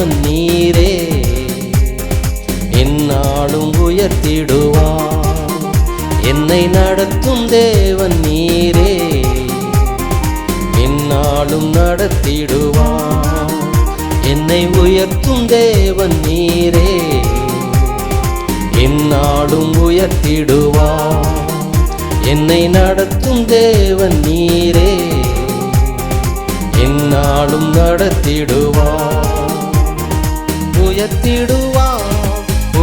தேவன் நீரே. என்னாலும் உயர்த்திடுவார். என்னை நடத்தும் தேவன் நீரே. என்னாலும் நடத்திடுவார். என்னை உயர்த்தும் தேவன் நீரே. என்னாலும் உயர்த்திடுவார். என்னை நடத்தும் தேவன் நீரே. என்னாலும் நடத்திடுவார். உயர்த்திடுவார்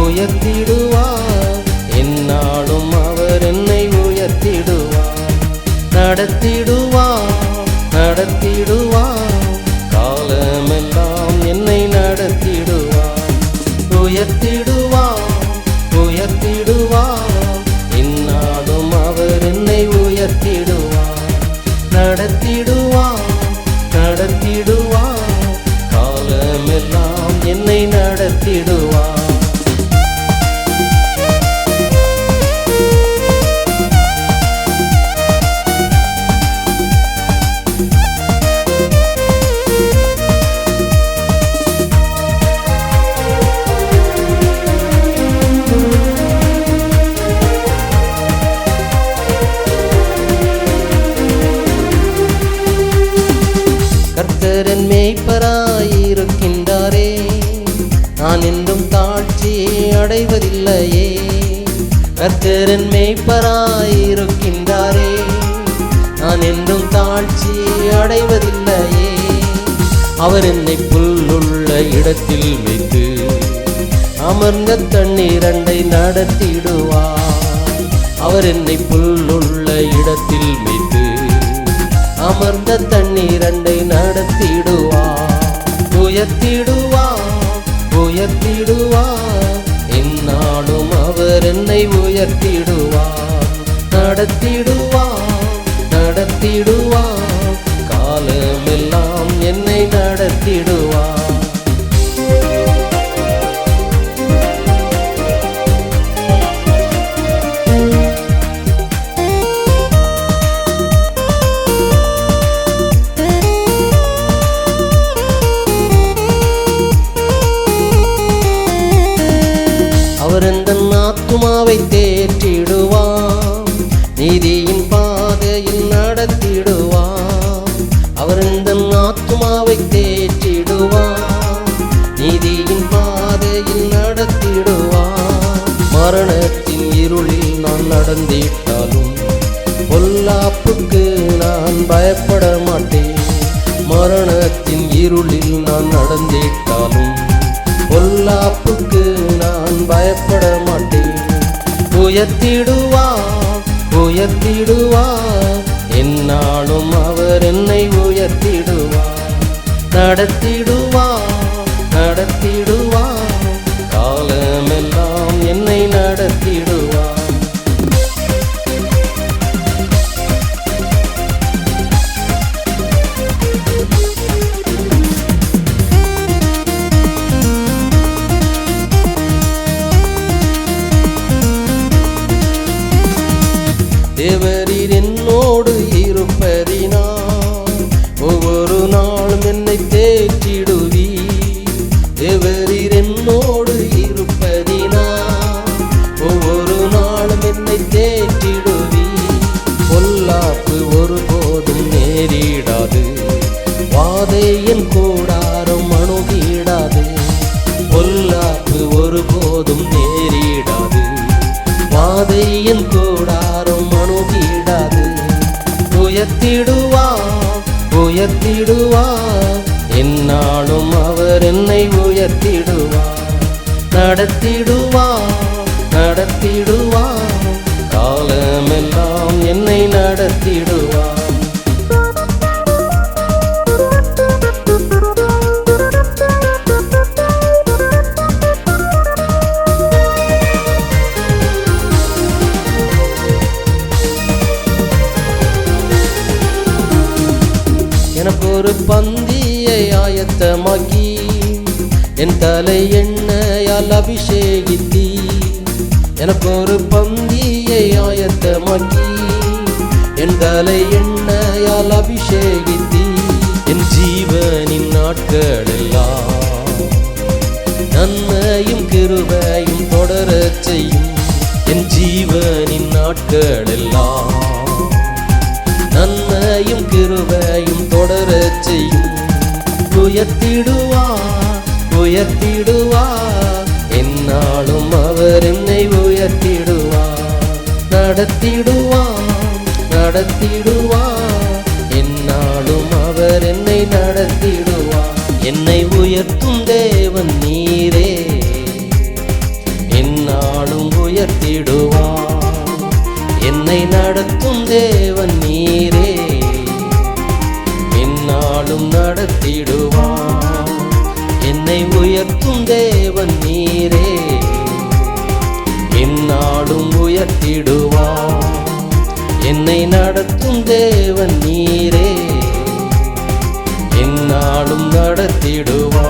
உயர்த்திடுவார் என்னாலும் அவர் என்னை நடத்திடுவார் கர்த்தரன் மேய்ப்பரா தாழ்ச்சி அடைவதில்லையே. கர்த்தரன் மேய்ப்பராயிருக்கின்றாரே. நான் என்றும் தாழ்ச்சி அடைவதில்லையே. அவர் என்னை புல்லுள்ள இடத்தில் வைத்து அமர்ந்த தண்ணீரண்டை நடத்திடுவார். அவர் என்னை புல்லுள்ள இடத்தில் வைத்து அமர்ந்த தண்ணீரண்டை நடத்திடுவார். உயர்த்திடுவார் உயர்த்திடுவார். உயர்த்திடுவான் நடத்திடுவான் நடத்திடுவான். காலமெல்லாம் என்னை நடத்திடுவான். அவர் எந்த ஆத்துமாவை தேற்றிடுவார் நீதியின் பாதையில் நடத்திடுவார் அவர் இந்த ஆத்மாவை தேற்றிடுவார் நீதியின் பாதையில் நடத்திடுவார் மரணத்தின் இருளில் நான் நடந்திட்டாலும் பொல்லாப்புக்கு நான் பயப்பட மாட்டேன். மரணத்தின் இருளில் நான் நடந்திட்டாலும் பொல்லாப்புக்கு நான் பயப்பட மாட்டேன். உயர்த்திடுவார் உயர்த்திடுவார் என்னாலும் அவர் என்னை உயர்த்திடுவார். நடத்திடுவார் நடத்திடுவார் காலமெல்லாம் என்னை நடத்திடுவார். வாதை என் கூடாரம் அணுகிடாது. பொல்லாப்பு ஒருபோதும் நேரிடாது. வாதை என் கூடாரம் அணுகிடாது. உயர்த்திடுவா உயர்த்திடுவார் என்னாலும் அவர் என்னை உயர்த்திடுவா நடத்திடுவா நடத்திடுவா காலமெல்லாம் என்னை நடத்திடுவா ஒரு பந்தியை ஆயத்தமாக்கி என் தலை எண்ணெயால் அபிஷேகித்தி. எனக்கு ஒரு பந்தியை ஆயத்தமாக்கி என் தலை எண்ணெயால் அபிஷேகித்தி. என் ஜீவனின் நாட்கள் எல்லாம் நன்மையும் கிருபையும் தொடரச் செய்யும். என் ஜீவனின் நாட்களெல்லாம் நன்மையும் கிருபையும் தொடரச் செய்யும். உயர்த்திடுவா உயர்த்திடுவா என்னாலும் அவர் என்னை உயர்த்திடுவா. நடத்திடுவா நடத்திடுவா என்னாலும் அவர் என்னை நடத்திடுவா. என்னை உயர்த்தும் தேவன் நீரே என்னாலும் உயர்த்திடுவா. என்னை நடத்தும் தேவன் நீரே. என்னாலும் நடத்திடுவா என்னை உயர்த்தும் தேவன் நீரே. என்னாலும் உயர்த்திடுவா என்னை நடத்தும் தேவன் நீரே. என்னாலும் நடத்திடுவா